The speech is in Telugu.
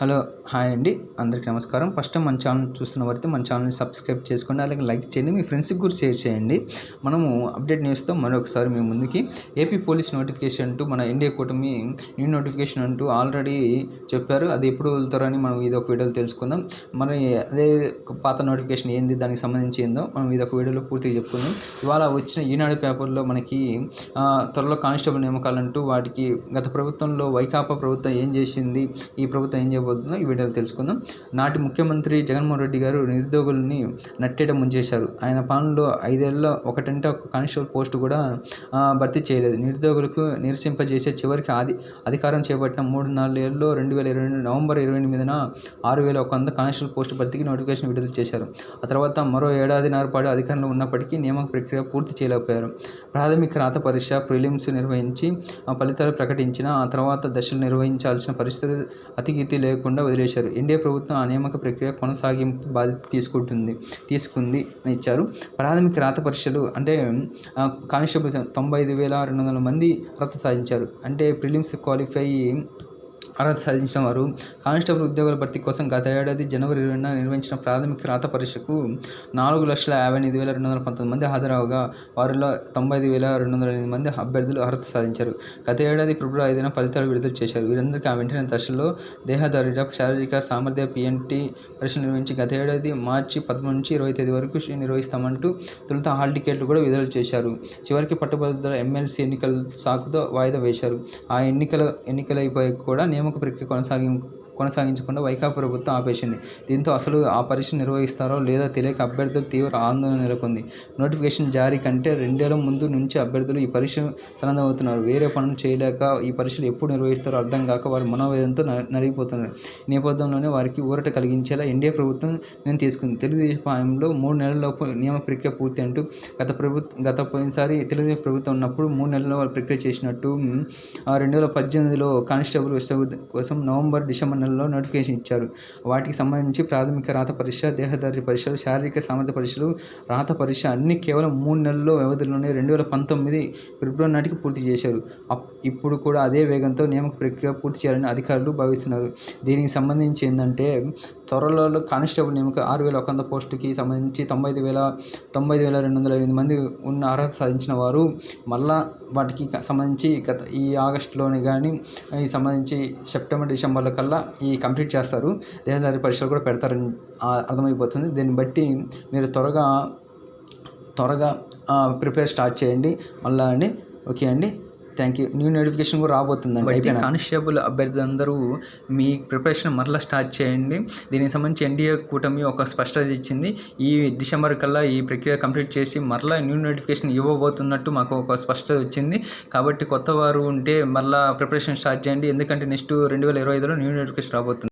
హలో హాయ్ అండి. అందరికీ నమస్కారం. ఫస్ట్ మన ఛానల్ చూస్తున్న వారైతే మన ఛానల్ని సబ్స్క్రైబ్ చేసుకోండి అలాగే లైక్ చేయండి మీ ఫ్రెండ్స్కి కూడా షేర్ చేయండి. మనము అప్డేట్ న్యూస్తో మరొకసారి మీ ముందుకి ఏపీ పోలీస్ నోటిఫికేషన్ అంటూ మన ఇండియా కూటమి న్యూ నోటిఫికేషన్ అంటూ ఆల్రెడీ చెప్పారు. అది ఎప్పుడు వెళ్తారని మనం ఇది ఒక వీడియోలో తెలుసుకుందాం. మరి అదే పాత నోటిఫికేషన్ ఏంది దానికి సంబంధించి ఏందో మనం ఇది ఒక వీడియోలో పూర్తిగా చెప్పుకుందాం. ఇవాళ వచ్చిన ఈనాడు పేపర్లో మనకి త్వరలో కానిస్టేబుల్ నియామకాలంటూ వాటికి గత ప్రభుత్వంలో వైకాపా ప్రభుత్వం ఏం చేసింది ఈ ప్రభుత్వం ఏం చేయబోతుందో ఈ వీడియోలు తెలుసుకుందాం. నాటి ముఖ్యమంత్రి జగన్మోహన్ రెడ్డి గారు నిరుద్యోగుల్ని నట్టేట ముంచేశారు. ఆయన పాలనలో ఐదేళ్ళలో ఒకటంటే ఒక కానిస్టేబుల్ పోస్ట్ కూడా భర్తీ చేయలేదు. నిరుద్యోగులకు నిరసింపజేసే చివరికి ఆది అధికారం చేపట్టిన మూడు నాలుగు ఏళ్ళలో రెండు వేల ఇరవై రెండు నవంబర్ ఇరవై ఎనిమిదిన ఆరు వేల ఒక వంద కానిస్టేబుల్ పోస్టు భర్తీకి నోటిఫికేషన్ విడుదల చేశారు. ఆ తర్వాత మరో ఏడాదిన్నర పాటు అధికారంలో ఉన్నప్పటికీ నియామక ప్రక్రియ పూర్తి చేయలేకపోయారు. ప్రాథమిక రాత పరీక్ష ప్రిలిమ్స్ నిర్వహించి ఫలితాలు ప్రకటించిన ఆ తర్వాత దశలు నిర్వహించాల్సిన పరిస్థితి అతిగితి లేకుండా వదిలేశారు. ఎన్డీఏ ప్రభుత్వం ఆ నియామక ప్రక్రియ కొనసాగింపు బాధ్యత తీసుకుంటుంది తీసుకుంది అని ఇచ్చారు. ప్రాథమిక రాత పరీక్షలు అంటే కానిస్టేబుల్ తొంభై ఐదు వేల రెండు వందల మంది అర్హత సాధించారు. అంటే ప్రిలిమ్స్ క్వాలిఫై అర్హత సాధించిన వారు కానిస్టేబుల్ ఉద్యోగుల భర్తీ కోసం గత ఏడాది జనవరి ఇరవైన నిర్వహించిన ప్రాథమిక రాత పరీక్షకు నాలుగు లక్షల యాభై ఎనిమిది వేల రెండు వందల పంతొమ్మిది మంది హాజరవగా వారిలో తొంభై ఐదు వేల రెండు వందల ఎనిమిది మంది అభ్యర్థులు అర్హత సాధించారు. గత ఏడాది ఫిబ్రవరి ఐదున ఫలితాలు విడుదల చేశారు. వీరందరికీ ఆ వెంటనే దశలో దేహదారుడ శారీరక సామర్థ్య పిఎన్టీ పరీక్షలు నిర్వహించి గత ఏడాది మార్చి పదమూడు నుంచి ఇరవై తేదీ వరకు నిర్వహిస్తామంటూ తొలుత హాల్ టికెట్లు కూడా విడుదల చేశారు. చివరికి పట్టుబడుదల ఎమ్మెల్సీ ఎన్నికల సాకుతో వాయిదా వేశారు. ఆ ఎన్నికల ఎన్నికలైపోయి కూడా నియామక ప్రక్రియ కొనసాగి కొనసాగించకుండా వైకాపా ప్రభుత్వం ఆపేసింది. దీంతో అసలు ఆ పరీక్ష నిర్వహిస్తారో లేదో తెలియక అభ్యర్థులు తీవ్ర ఆందోళన నెలకొంది. నోటిఫికేషన్ జారీ కంటే రెండేళ్ళ ముందు నుంచి అభ్యర్థులు ఈ పరీక్ష సన్నద్ధమవుతున్నారు. వేరే పనులు చేయలేక ఈ పరీక్షలు ఎప్పుడు నిర్వహిస్తారో అర్థం కాక వారి మనోవేదంతో నలిగిపోతున్నారు. నేపథ్యంలోనే వారికి ఊరట కలిగించేలా ఎన్డీఏ ప్రభుత్వం నేను తీసుకుంది. తెలుగుదేశం పాయంలో మూడు నెలలలోపు నియమ ప్రక్రియ పూర్తి అంటూ గత ప్రభుత్వం గత పోయినసారి తెలుగుదేశం ప్రభుత్వం ఉన్నప్పుడు మూడు నెలల్లో ప్రక్రియ చేసినట్టు ఆ రెండు వేల పద్దెనిమిదిలో కానిస్టేబుల్ కోసం నవంబర్ డిసెంబర్ నెలలో నోటిఫికేషన్ ఇచ్చారు. వాటికి సంబంధించి ప్రాథమిక రాత పరీక్ష దేహదారి పరీక్షలు శారీరక సామర్థ్య పరీక్షలు రాత పరీక్ష అన్ని కేవలం మూడు నెలల్లో వ్యవధిలోనే రెండు వేల పంతొమ్మిది ఫిబ్రవరి నాటికి పూర్తి చేశారు. అప్- ఇప్పుడు కూడా అదే వేగంతో నియామక ప్రక్రియ పూర్తి చేయాలని అధికారులు భావిస్తున్నారు. దీనికి సంబంధించి ఏంటంటే త్వరలో కానిస్టేబుల్ నియామక ఆరు వేల ఒక వంద పోస్టుకి సంబంధించి తొంభై ఐదు వేల తొంభై ఐదు వేల రెండు వందల ఎనిమిది మంది ఉన్న అర్హత సాధించిన వారు మళ్ళా వాటికి సంబంధించి గత ఈ ఆగస్టులోనే కానీ ఈ సంబంధించి సెప్టెంబర్ డిసెంబర్లో కల్లా ఈ కంప్లీట్ చేస్తారు. దేహదారి పరీక్షలు కూడా పెడతారని అర్థమైపోతుంది. దీన్ని బట్టి మీరు త్వరగా త్వరగా ప్రిపేర్ స్టార్ట్ చేయండి. మళ్ళా అండి ఓకే అండి. థ్యాంక్ యూ న్యూ నోటిఫికేషన్ కూడా రాబోతుందండి. కానిస్టేబుల్ అభ్యర్థులందరూ మీ ప్రిపరేషన్ మరలా స్టార్ట్ చేయండి. దీనికి సంబంధించి ఎన్డీఏ కూటమి ఒక స్పష్టత ఇచ్చింది. ఈ డిసెంబర్ కల్లా ఈ ప్రక్రియ కంప్లీట్ చేసి మరలా న్యూ నోటిఫికేషన్ ఇవ్వబోతున్నట్టు మాకు ఒక స్పష్టత వచ్చింది. కాబట్టి కొత్త వారు ఉంటే మరలా ప్రిపరేషన్ స్టార్ట్ చేయండి. ఎందుకంటే నెక్స్ట్ రెండు వేల ఇరవై ఐదులో న్యూ నోటిఫికేషన్ రాబోతుంది.